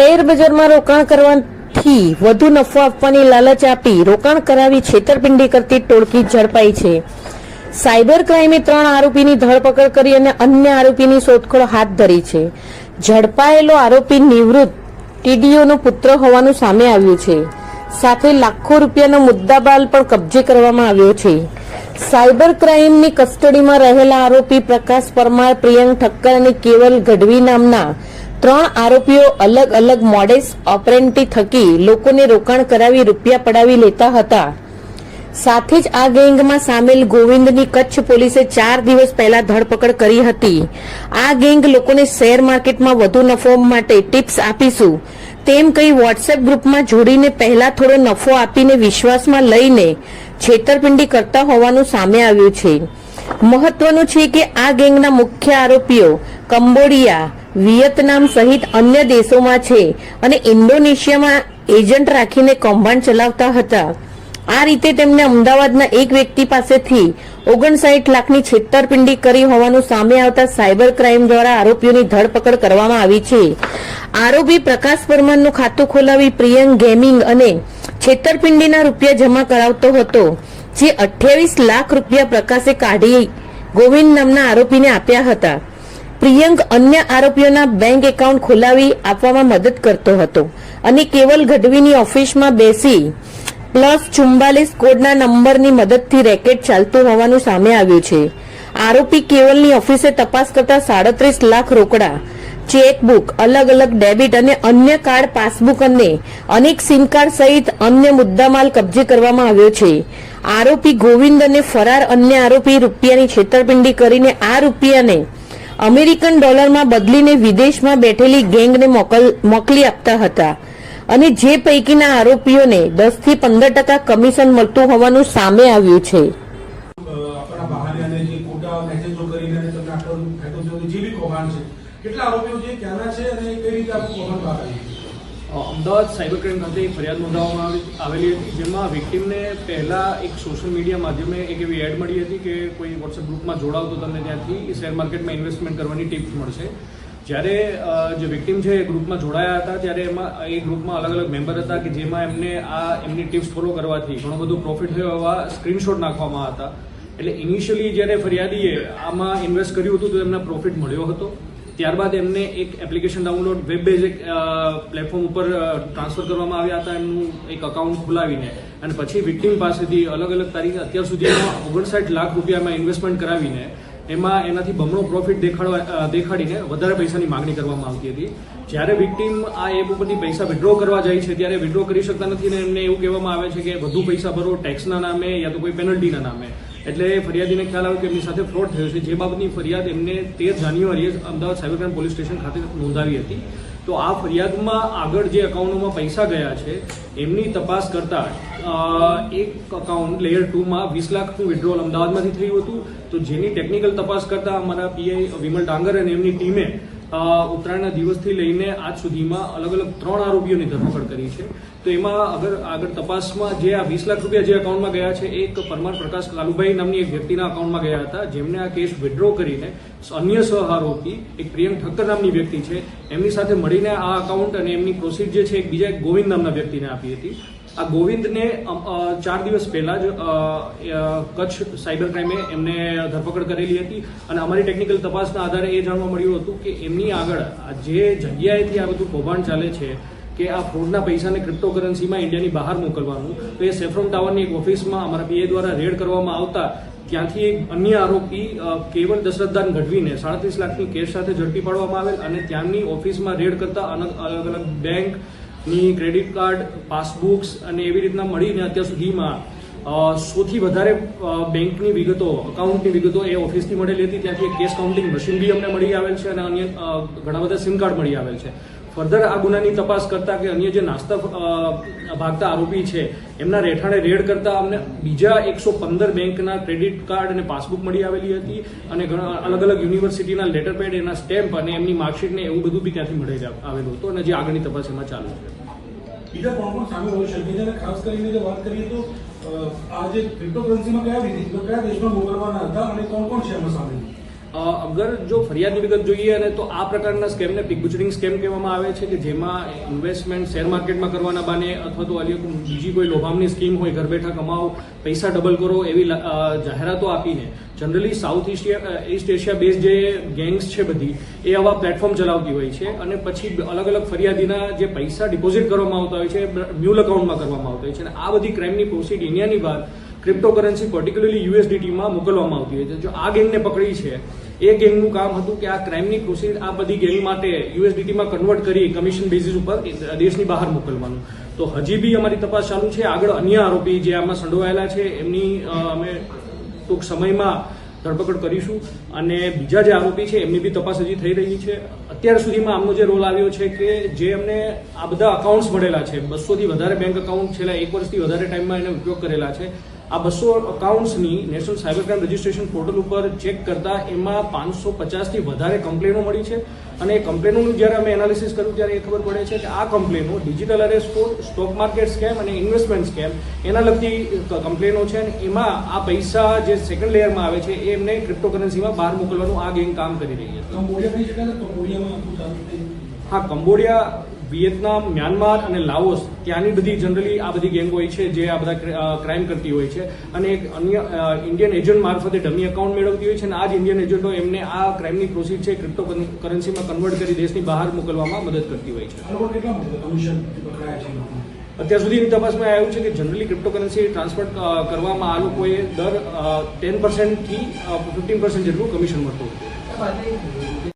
Share બજારમાં રોકાણ કરવાથી વધુ નફો આપવાની લાલચ આપી રોકાણ કરાવી છેતરપિંડી કરતી ટોળકી ઝડપાઈ છે. સાયબર ક્રાઇમે ત્રણ આરોપીની ધરપકડ કરી અને અન્ય આરોપીની શોધખોળ હાથ ધરી છે. ઝડપાયેલો આરોપી નિવૃત્ત, ટીડીઓનો પુત્ર હોવાનું સામે આવ્યું છે. સાથે લાખો રૂપિયાનો મુદ્દાબાલ પણ કબજે કરવામાં આવ્યો છે. સાયબર ક્રાઇમની કસ્ટડીમાં રહેલા આરોપી પ્રકાશ પરમાર, પ્રિયંક ઠક્કર અને કેવલ ગઢવી નામના ત્રણ આરોપીઓ અલગ અલગ મોડેસ ઓપરેન્ટી થકી લોકોને રોકાણ કરાવી રૂપિયા પડાવી લેતા હતા. સાથે જ આ ગેંગમાં સામેલ ગોવિંદની કચ્છ પોલીસે ચાર દિવસ પહેલા ધરપકડ કરી હતી. આ ગેંગ લોકોને શેર માર્કેટમાં વધુ નફો માટે ટિપ્સ આપીશું. તેમ કહી વોટ્સએપ ગ્રુપમાં જોડીને પહેલા થોડો નફો આપીને વિશ્વાસમાં લઈને છેતરપિંડી કરતા હોવાનું સામે આવ્યું છે. મહત્વનું છે કે આ ગેંગના મુખ્ય આરોપીઓ કંબોડિયા વિયેતનામ સહિત અન્ય દેશોમાં છે અને ઇન્ડોનેશિયામાં એજન્ટ રાખીને કૌભાંડ ચલાવતા હતા. આ રીતે તેમને અમદાવાદના એક વ્યક્તિ પાસેથી ઓગણસાઠ લાખની છેતરપિંડી કરી હોવાનું સામે આવતા સાયબર ક્રાઇમ દ્વારા આરોપીઓની ધરપકડ કરવામાં આવી છે. આરોપી પ્રકાશ પરમારનું ખાતું ખોલાવી પ્રિયંક ગેમિંગ અને છેતરપિંડીના રૂપિયા જમા કરાવતો હતો, જે અઠ્યાવીસ લાખ રૂપિયા પ્રકાશે કાઢી ગોવિંદ નામના આરોપીને આપ્યા હતા. પ્રિયંક અન્ય આરોપીઓના બેંક એકાઉન્ટ ખોલાવી આપવામાં મદદ કરતો હતો અને કેવલ ગઢવીની ઓફિસમાં બેસી પ્લસ ચુમ્બાલીસ કોડના નંબરની મદદથી રેકેટ ચાલતું હોવાનું સામે આવ્યું છે. આરોપી કેવલની ઓફિસે તપાસ કરતા સાડત્રીસ લાખ રોકડા, ચેકબુક અલગ અલગ ડેબિટ અને અન્ય કાર્ડ, પાસબુક અને અનેક સિમ કાર્ડ સહિત અન્ય મુદ્દામાલ કબજે કરવામાં આવ્યો છે. આરોપી ગોવિંદ અને ફરાર અન્ય આરોપી રૂપિયાની છેતરપિંડી કરીને આ રૂપિયાને અમેરિકન ડોલરમાં બદલીને વિદેશમાં બેઠેલી ગેંગને મોકલી આપતા હતા. અને જે પૈકીના આરોપીઓને દસથી પંદર ટકા કમિશન મળતું હોવાનું સામે આવ્યું છે. કેટલા આરોપીઓ છે ક્યાંના છે અને કઈ રીતે આપણું કૌભાંડ બહાર આવ્યું અ, અમદાવાદ સાયબર ક્રાઇમ ખાતે એક ફરિયાદ નોંધાવવામાં આવી- આવેલી હતી, જેમાં વિક્ટીમને પહેલા એક સોશિયલ મીડિયા માધ્યમે એક એવી એડ મળી હતી કે કોઈ વોટ્સએપ ગ્રુપમાં જોડાવ તો તમને ત્યાંથી શેર માર્કેટમાં ઇન્વેસ્ટમેન્ટ કરવાની ટિપ્સ મળશે. જ્યારે જે વિક્ટીમ છે એ ગ્રુપમાં જોડાયા હતા, ત્યારે એમાં, એ ગ્રુપમાં અલગ અલગ મેમ્બર હતા કે જેમાં એમને આ, એમની ટિપ્સ ફોલો કરવાથી ઘણો બધો પ્રોફિટ થયો એવા સ્ક્રીનશોટ નાખવામાં હતા. એટલે ઇનિશિયલી જ્યારે ફરિયાદીએ આમાં ઇન્વેસ્ટ કર્યું હતું તો એમને પ્રોફિટ મળ્યો હતો. ત્યારબાદ એમને એક એપ્લિકેશન ડાઉનલોડ વેબ બેઝ એક પ્લેટફોર્મ ઉપર ટ્રાન્સફર કરવામાં આવ્યા હતા. એમનું એક અકાઉન્ટ ખોલાવીને. અને પછી વિક્ટીમ પાસેથી અલગ અલગ તારીખે, અત્યાર સુધીમાં ઓગણસાઠ લાખ રૂપિયામાં ઇન્વેસ્ટમેન્ટ કરાવીને, એમાં એનાથી બમણો પ્રોફિટ દેખાડવા દેખાડીને વધારે પૈસાની માગણી કરવામાં આવતી હતી. જ્યારે વિક્ટીમ આ એપ ઉપરથી પૈસા વિડ્રો કરવા જાય છે, ત્યારે વિડ્રો કરી શકતા નથી ને એમને એવું કહેવામાં આવે છે કે વધુ પૈસા ભરો ટેક્સના નામે યા તો કોઈ પેનલ્ટીના નામે. એટલે ફરિયાદીને ખ્યાલ આવ્યો કે એમની સાથે ફ્રોડ થયો છે. જે બાબતની ફરિયાદ એમને તેર જાન્યુઆરીએ Ahmedabad cyber crime police station ખાતે નોંધાવી હતી. તો આ ફરિયાદમાં આગળ જે અકાઉન્ટોમાં પૈસા ગયા છે, એમની તપાસ કરતા એક અકાઉન્ટ લેયર ટુમાં વીસ લાખનું વિડ્રોલ અમદાવાદમાંથી થયું હતું. તો જેની ટેકનિકલ તપાસ કરતા અમારા પીઆઈ વિમલ ડાંગર અને એમની ટીમે ઉત્તરાયણના દિવસથી લઈને આજ સુધીમાં અલગ અલગ ત્રણ આરોપીઓની ધરપકડ કરી છે. તો એમાં અગર આગળ તપાસમાં જે આ વીસ લાખ રૂપિયા જે અકાઉન્ટમાં ગયા છે, એક પરમાર પ્રકાશ કાલુભાઈ નામની એક વ્યક્તિના અકાઉન્ટમાં ગયા હતા. જેમને આ કેસ વિડ્રો કરીને અન્ય સહ આરોપી, એક પ્રિયંક ઠક્કર નામની વ્યક્તિ છે, એમની સાથે મળીને આ અકાઉન્ટ અને એમની પ્રોસીડ જે છે, એક બીજા એક ગોવિંદ નામના વ્યક્તિને આપી હતી. આ ગોવિંદને ચાર દિવસ પહેલા જ કચ્છ સાયબર ક્રાઇમે એમને ધરપકડ કરેલી હતી અને અમારી ટેકનિકલ તપાસના આધારે એ જાણવા મળ્યું હતું કે એમની આગળ જે જગ્યાએથી આ બધું કૌભાંડ ચાલે છે કે આ ફ્રોડના પૈસાને ક્રિપ્ટોકરન્સીમાં ઇન્ડિયાની બહાર મોકલવાનું, તો એ સેફ્રોન ટાવરની એક ઓફિસમાં અમારા પીએ દ્વારા રેડ કરવામાં આવતા, ત્યાંથી એક અન્ય આરોપી કેવળ દશરથદાન ગઢવીને સાડત્રીસ લાખની કેસ સાથે ઝડપી પાડવામાં આવેલ અને ત્યાંની ઓફિસમાં રેડ કરતા અલગ અલગ બેંક ની ક્રેડિટ કાર્ડ, પાસબુક્સ અને એવી રીતના મળીને અત્યાર સુધીમાં સૌથી વધારે બેંકની વિગતો, અકાઉન્ટની વિગતો એ ઓફિસથી મળેલી હતી. ત્યાંથી એક કેશ કાઉન્ટિંગ મશીન બી અમને મળી આવેલ છે અને અન્ય ઘણા બધા સિમ કાર્ડ મળી આવેલ છે. ફર્ધર આ ગુનાની તપાસ કરતા કે અન્ય જે નાસ્તા ભાગતા આરોપી છે, એમના રહેઠાણે રેડ કરતા અમને બીજા એકસો પંદર બેંકના ક્રેડિટ કાર્ડ અને પાસબુક મળી આવેલી હતી અને ઘણા, અલગ અલગ યુનિવર્સિટીના લેટર પેડ, એના સ્ટેમ્પ અને એમની માર્કશીટ ને એવું બધું બી ત્યાંથી મળી આવેલું હતું અને જે આગળની તપાસ એમાં ચાલુ છે. બીજા કોણ કોણ સામે હોઈ શકે છે ખાસ કરીને જો વાત કરીએ તો આ જે ક્રિપ્ટોકરન્સીમાં કયા કયા દેશમાં મોકલવાના હતા અને કોણ કોણ છે એમાં સામેલ અગર જો ફરિયાદની વિગત જોઈએ અને તો આ પ્રકારના સ્કેમને પિક બુચરિંગ સ્કેમ કહેવામાં આવે છે કે જેમાં ઇન્વેસ્ટમેન્ટ શેર માર્કેટમાં કરવાના બાને અથવા તો અન્ય બીજી કોઈ લોભામની સ્કીમ હોય, ઘર બેઠા કમાઓ પૈસા ડબલ કરો એવી જાહેરાતો આપીને generally south Asia east Asia base જે ગેંગ્સ છે બધી, એ આવા પ્લેટફોર્મ ચલાવતી હોય છે અને પછી અલગ અલગ ફરિયાદીના જે પૈસા ડિપોઝિટ કરવામાં આવતા હોય છે મ્યુલ એકાઉન્ટમાં કરવામાં આવતા હોય છે. અને આ બધી ક્રાઇમની પ્રોસીડ ઇન્ડિયાની બહાર ક્રિપ્ટોકરન્સી પર્ટિક્યુલરલી યુએસડીટીમાં મોકલવામાં આવતી હોય છે. જો આ ગેંગને પકડી છે, એ ગેંગનું કામ હતું કે આ ક્રાઇમની પ્રોસીડ આ બધી ગેંગ માટે યુએસડીટીમાં કન્વર્ટ કરી કમિશન બેઝિસ ઉપર દેશની બહાર મોકલવાનું. તો હજી બી અમારી તપાસ ચાલુ છે. આગળ અન્ય આરોપી જે આમાં સંડોવાયેલા છે, એમની અમે ટૂંક સમયમાં ધરપકડ કરીશું. અને બીજા જે આરોપી છે, એમની બી તપાસ હજી થઈ રહી છે. અત્યાર સુધીમાં આમનો જે રોલ આવ્યો છે કે જે એમને આ બધા અકાઉન્ટ્સ મળેલા છે. બસોથી વધારે બેંક અકાઉન્ટ છેલ્લા એક વર્ષથી વધારે ટાઈમમાં એને ઉપયોગ કરેલા છે. આ બસો અકાઉન્ટ્સની national cyber crime registration portal ઉપર ચેક કરતા એમાં પાંચસો પચાસથી વધારે કમ્પ્લેનો મળી છે અને એ કમ્પ્લેનોનું જ્યારે અમે એનાલિસિસ કર્યું ત્યારે એ ખબર પડે છે કે આ કમ્પ્લેનો digital arrest for stock market scam અને ઇન્વેસ્ટમેન્ટ સ્કેમ એના લગતી કમ્પ્લેનો છે અને એમાં આ પૈસા જે સેકન્ડ લેયરમાં આવે છે એ એમને ક્રિપ્ટોકરન્સીમાં બહાર મોકલવાનું આ ગેંગ કામ કરી રહી થયું. હા કંબોડિયા વિયેતનામ મ્યાનમાર અને લાઓસ ત્યાંની બધી જનરલી આ બધી ગેંગ હોય છે જે આ બધા ક્રાઇમ કરતી હોય છે. અને એક અન્ય ઇન્ડિયન એજન્ટ મારફતે ડમી એકાઉન્ટ મેળવતી હોય છે અને આ જ ઇન્ડિયન એજન્ટો એમને આ ક્રાઇમની પ્રોસીડ છે ક્રિપ્ટો કરન્સીમાં કન્વર્ટ કરી દેશની બહાર મોકલવામાં મદદ કરતી હોય છે? અત્યાર સુધીની તપાસમાં આવ્યું છે કે જનરલી ક્રિપ્ટોકરન્સી ટ્રાન્સફર કરવામાં આ લોકોએ દર ટેન પર્સન્ટથી ફિફ્ટીન પર્સન્ટ જેટલું કમિશન મળતું હતું.